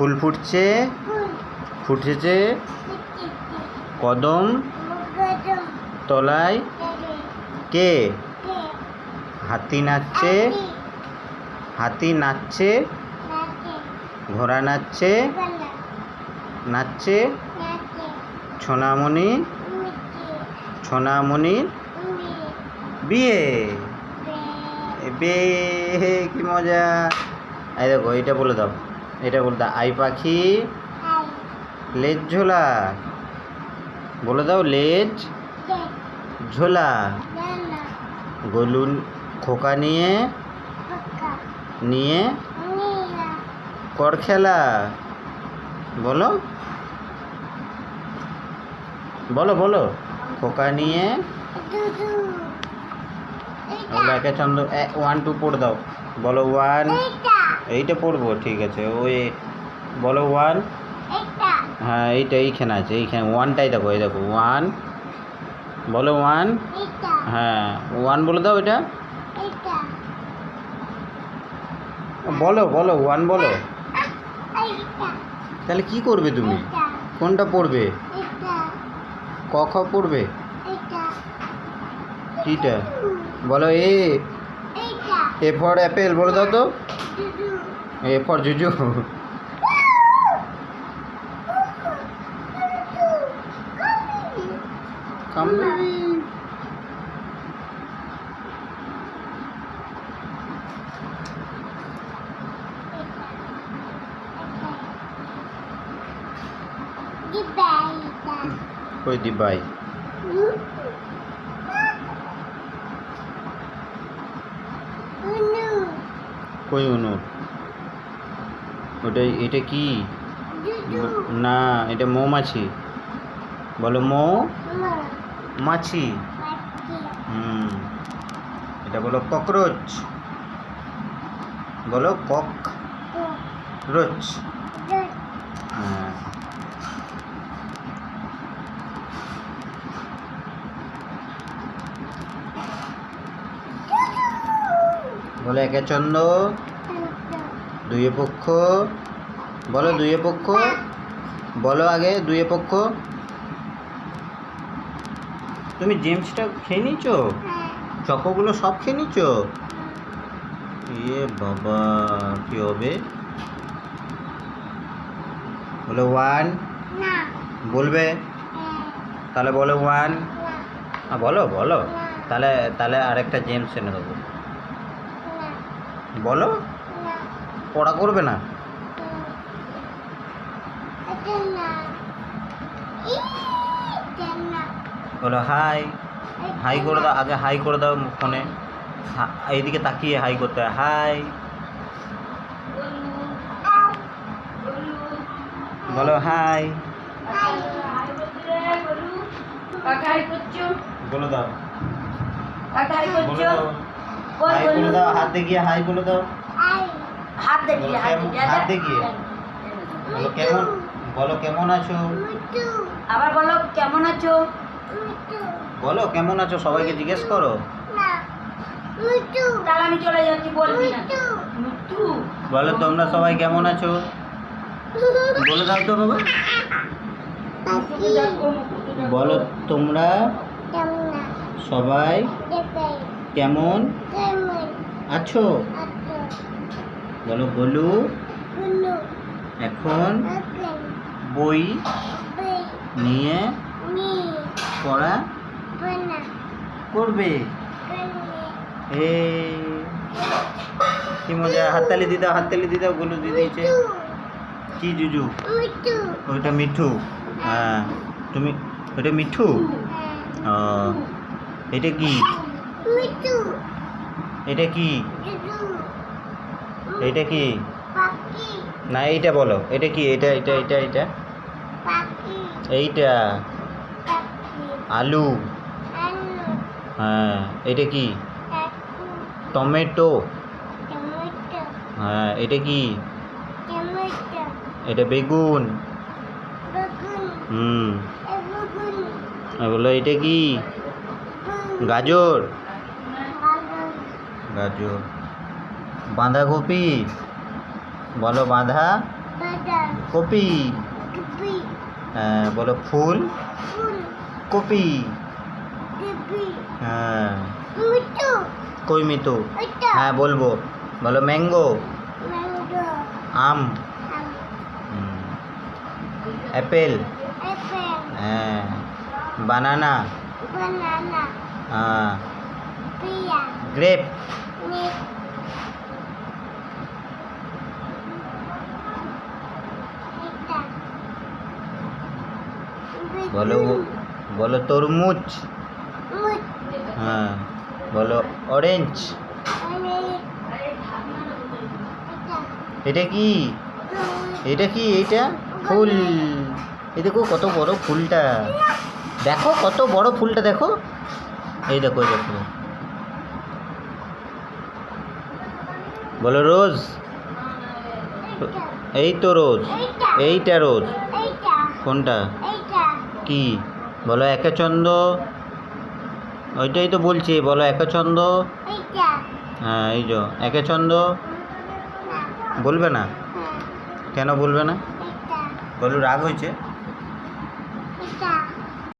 ফুল ফুটছে। ফুটেছে কদম। তলায় কে? হাতি নাচছে। হাতি নাচছে। ঘোড়া নাচছে। নাচছে। সোনামণি সোনামণির বিয়ে। বে কি মজা। এই দেখো এটা বলে দাও। এটা বলে দাও আই পাখি। লেজ ঝোলা। বলে দাও লেজ ঝোলা। গলুন খোকা নিয়ে। নিয়ে। কর খেলা। বলো। বলো বলো। খোকা নিয়ে। একে ওয়ান টু পড়ে দাও। বলো ওয়ান এইটা পড়ব, ঠিক আছে। ওই, বলো ওয়ান হ্যাঁ এইটা এইখানে আছে, এইখানে ওয়ানটাই দেখো, এই দেখো ওয়ান বলো ওয়ান হ্যাঁ ওয়ান বলে দাও এটা। বলো বলো ওয়ান বলো। তাহলে কি করবে তুমি? কোনটা পড়বে? ক পড়বে? কিটা? বলো এ। এ ফর অ্যাপেল, বলে দাও তো। এ ফর জুজু কাম কই দি বাই কই অনুর ওটা এটা কি? না এটা মৌমাছি। বলো মৌ? মাছি। হুম এটা বলো ককরোচ। বলো কক। রোচ হ্যাঁ বলো একে চন্দ দুয়ে পক্ষ। বলো দুয়ে পক্ষ। বলো আগে দুয়ে পক্ষ। তুমি জেমসটা খেয়ে নিচ্ছ চকোগুলো সব খেয়ে নিচ্ছ ইয়ে বাবা, কি হবে? বলো ওয়ান। বলবে? তাহলে বলো ওয়ান। বলো বলো। তাহলে তাহলে আরেকটা জেমস এনে দেবো। বলো? পড়া করবে না? বলো হাই। হাই করে দাও আগে হাই করে দাও ফোনে। এইদিকে তাকিয়ে হাই করতে হয়। হাই। বলো হাই। বলো দাও। বলে দাও। হাই বলে। দাও হাত দেখিয়ে হাই বলে দাও। হাত দেখিয়ে হাত দেখিয়ে বলো কেমন? বলো কেমন আছো? আবার বলো কেমন আছো? বলো কেমন আছো? সবাইকে জিজ্ঞেস করো। তাহলে আমি চলে যাচ্ছি বলবি না। বলো তোমরা সবাই কেমন আছো? বলে দাও তো বাবা। বলো তোমরা সবাই কেমন? আছো? বলো বলু। এখন বই নিয়ে পড়া করবে। এ কি মজা হাততালি দিদা হাততালি দিদা গুলু দিয়ে দিয়েছে। কি জুজু? ওইটা মিঠু। হ্যাঁ। তুমি ওইটা মিঠু? ও। এটা কি? এটা কি? এটা কি? না এইটা বলো। এটা কি? এটা এটা এটা এটা? এইটা? আলু? হ্যাঁ এটা কি? টমেটো? হ্যাঁ এটা কি? এটা বেগুন। হুম। বলো এটা কি? গাজর? গাজর বাঁধাকপি? বলো বাঁধা। কপি? হ্যাঁ বলো ফুল। কপি? হ্যাঁ। কই মিতু হ্যাঁ বলব। বলো ম্যাঙ্গো। আম। অ্যাপেল। হ্যাঁ। বানানা। হ্যাঁ। গ্রেপ। বলো বলো তরমুজ। হ্যাঁ বলো অরেঞ্জ এটা কি? এটা কি? এইটা ফুল। এই দেখো কত বড় ফুলটা। দেখো কত বড় ফুলটা, দেখো। এই দেখো এই দেখো। বলো রোজ? এই তো রোজ। এইটা রোজ। কোনটা? কি? বলো একা একাচন্দ ওইটাই তো বলছি, বলো একা একাচন্দ হ্যাঁ এই যো একাচন্দ বলবে না? কেন বলবে না? বলো, রাগ হয়েছে?